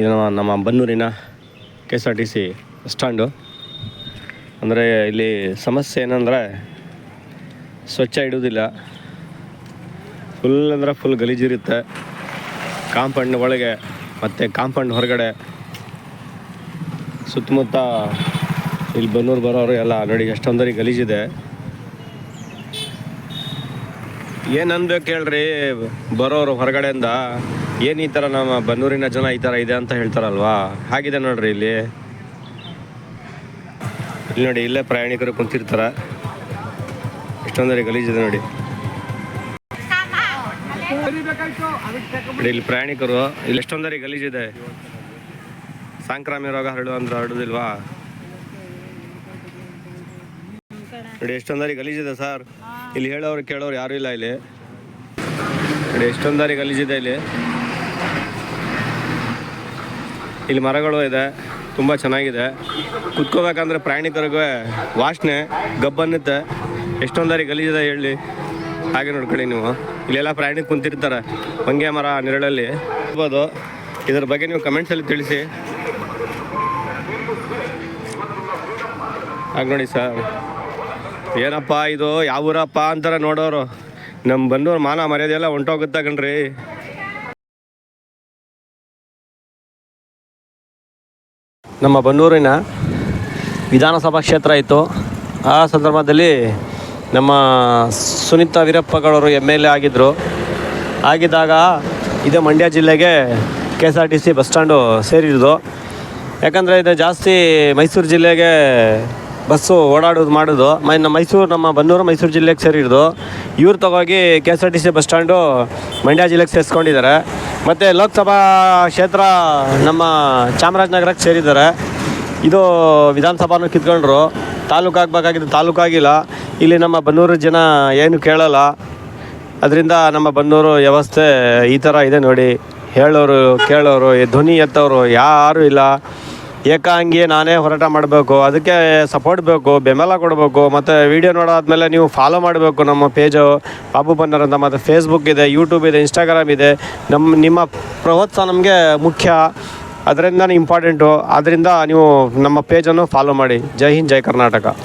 ಇದು ನಮ್ಮ ಬನ್ನೂರಿನ K S R T C stand ಅಂದರೆ ಇಲ್ಲಿ ಸಮಸ್ಯೆ ಏನಂದರೆ ಸ್ವಚ್ಛ ಇಡುವುದಿಲ್ಲ. ಫುಲ್ ಅಂದರೆ ಫುಲ್ ಗಲೀಜಿರುತ್ತೆ ಕಾಂಪೌಂಡ್ ಒಳಗೆ ಮತ್ತು ಕಾಂಪೌಂಡ್ ಹೊರಗಡೆ. ಸುತ್ತಮುತ್ತ ಇಲ್ಲಿ ಬನ್ನೂರು ಬರೋರು ಎಲ್ಲ ನೋಡಿ ಎಷ್ಟೊಂದರಿ ಗಲೀಜಿದೆ ಏನು ಅನ್ಬೇಕು ಹೇಳ್ರಿ ಬರೋರು ಹೊರಗಡೆಯಿಂದ ಏನು ಈ ಥರ ನಮ್ಮ ಬನ್ನೂರಿನ ಜನ ಈ ಥರ ಇದೆ ಅಂತ ಹೇಳ್ತಾರಲ್ವಾ? ಹಾಗಿದೆ ನೋಡ್ರಿ ಇಲ್ಲಿ? ಇಲ್ಲಿ ನೋಡಿ, ಇಲ್ಲೇ ಪ್ರಯಾಣಿಕರು ಕುಂತಿರ್ತಾರ. ಎಷ್ಟೊಂದರಿ ಗಲೀಜಿದೆ ನೋಡಿ. ಇಲ್ಲಿ ಪ್ರಯಾಣಿಕರು, ಇಲ್ಲಿ ಎಷ್ಟೊಂದರಿ ಗಲೀಜಿದೆ ಸಾಂಕ್ರಾಮಿಕ ರೋಗ ಹರಡು ಅಂದ್ರೆ ಹರಡುದಿಲ್ವಾ? ನೋಡಿ, ಎಷ್ಟೊಂದಾರಿ ಗಲೀಜಿದೆ ಸರ್. ಇಲ್ಲಿ ಹೇಳೋರು ಕೇಳೋರು ಯಾರು ಇಲ್ಲ ಇಲ್ಲಿ. ನೋಡಿ, ಎಷ್ಟೊಂದಾರಿ ಗಲೀಜಿದೆ ಇಲ್ಲಿ. ಇಲ್ಲಿ ಮರಗಳು ಇದೆ, ತುಂಬ ಚೆನ್ನಾಗಿದೆ. ಕುತ್ಕೋಬೇಕಂದ್ರೆ ಪ್ರಯಾಣಿಕರಿಗೆ ವಾಸನೆ, ಗಬ್ಬನ್ನುತ್ತೆ. ಎಷ್ಟೊಂದಾರಿ ಗಲೀಜಿದೆ ಹೇಳಿ. ಹಾಗೆ ನೋಡ್ಕೊಳ್ಳಿ ನೀವು. ಇಲ್ಲೆಲ್ಲ ಪ್ರಯಾಣಿಕ ಕುಂತಿರ್ತಾರೆ. ಹೊಂಗೆ ಮರ ನೆರಳಲ್ಲಿ. ಇರ್ಬೋದು ಇದ್ರ ಬಗ್ಗೆ ನೀವು ಕಮೆಂಟ್ಸಲ್ಲಿ ತಿಳಿಸಿ. ಹಾಗೆ ನೋಡಿ ಸರ್. ಏನಪ್ಪ ಇದು? ಯಾವೂರಪ್ಪ ಅಂತಾರೆ ನೋಡೋರು. ನಮ್ಮ ಬಂದೂರು ಮಾನ ಮರ್ಯಾದೆ ಎಲ್ಲ ಹೊಂಟೋಗುತ್ತೆ ಕಣ್ರಿ. ನಮ್ಮ ಬನ್ನೂರಿನ ವಿಧಾನಸಭಾ ಕ್ಷೇತ್ರ ಇತ್ತು. ಆ ಸಂದರ್ಭದಲ್ಲಿ ನಮ್ಮ ಸುನೀತಾ ವೀರಪ್ಪಗಳವರು ಎಂ ಎಲ್ ಎ ಆಗಿದ್ದರು ಆಗಿದ್ದಾಗ ಇದೇ ಮಂಡ್ಯ ಜಿಲ್ಲೆಗೆ K S R T C bus stand ಸೇರಿದ್ದು. ಯಾಕಂದರೆ ಇದು ಜಾಸ್ತಿ ಮೈಸೂರು ಜಿಲ್ಲೆಗೆ ಬಸ್ಸು ಓಡಾಡೋದು ಮಾಡೋದು. ಮೈ ನಮ್ಮ ಮೈಸೂರು, ನಮ್ಮ ಬನ್ನೂರು, ಮೈಸೂರು ಜಿಲ್ಲೆಗೆ ಸೇರಿರೋದು. ಇವ್ರು ತಗೋಗಿ K S R T C bus stand Mandya ಜಿಲ್ಲೆಗೆ ಸೇರಿಸ್ಕೊಂಡಿದ್ದಾರೆ. ಮತ್ತು ಲೋಕಸಭಾ ಕ್ಷೇತ್ರ ನಮ್ಮ ಚಾಮರಾಜನಗರಕ್ಕೆ ಸೇರಿದ್ದಾರೆ. ಇದು ವಿಧಾನಸಭಾನು ಕಿತ್ಕೊಂಡ್ರು. ತಾಲೂಕು ಆಗಬೇಕಾಗಿದ್ದು ತಾಲೂಕು ಆಗಿಲ್ಲ. ಇಲ್ಲಿ ನಮ್ಮ ಬನ್ನೂರು ಜನ ಏನು ಕೇಳಲ್ಲ. ಅದರಿಂದ ನಮ್ಮ ಬನ್ನೂರು ವ್ಯವಸ್ಥೆ ಈ ಥರ ಇದೆ ನೋಡಿ. ಹೇಳೋರು, ಕೇಳೋರು ಧ್ವನಿ ಎತ್ತವರು ಯಾರೂ ಇಲ್ಲ. ಏಕಾಂಗಿ ನಾನೇ ಹೋರಾಟ ಮಾಡಬೇಕು, ಅದಕ್ಕೆ ಸಪೋರ್ಟ್ ಬೇಕು, ಬೆಂಬಲ ಕೊಡಬೇಕು, ಮತ್ತು ವಿಡಿಯೋ ನೋಡಾದ್ಮೇಲೆ ನೀವು ಫಾಲೋ ಮಾಡಬೇಕು ನಮ್ಮ ಪೇಜು ಬಾಬು ಬನ್ನರ್ ಅಂತ ಮತ್ತು ಫೇಸ್ಬುಕ್ ಇದೆ ಯೂಟ್ಯೂಬ್ ಇದೆ ಇನ್ಸ್ಟಾಗ್ರಾಮ್ ಇದೆ. ನಮ್ಮ ನಿಮ್ಮ ಪ್ರೋತ್ಸಾಹ ನಮಗೆ ಮುಖ್ಯ. ಅದರಿಂದ ಇಂಪಾರ್ಟೆಂಟು ಆದ್ದರಿಂದ ನೀವು ನಮ್ಮ ಪೇಜನ್ನು ಫಾಲೋ ಮಾಡಿ. ಜೈ ಹಿಂದ್, ಜೈ ಕರ್ನಾಟಕ.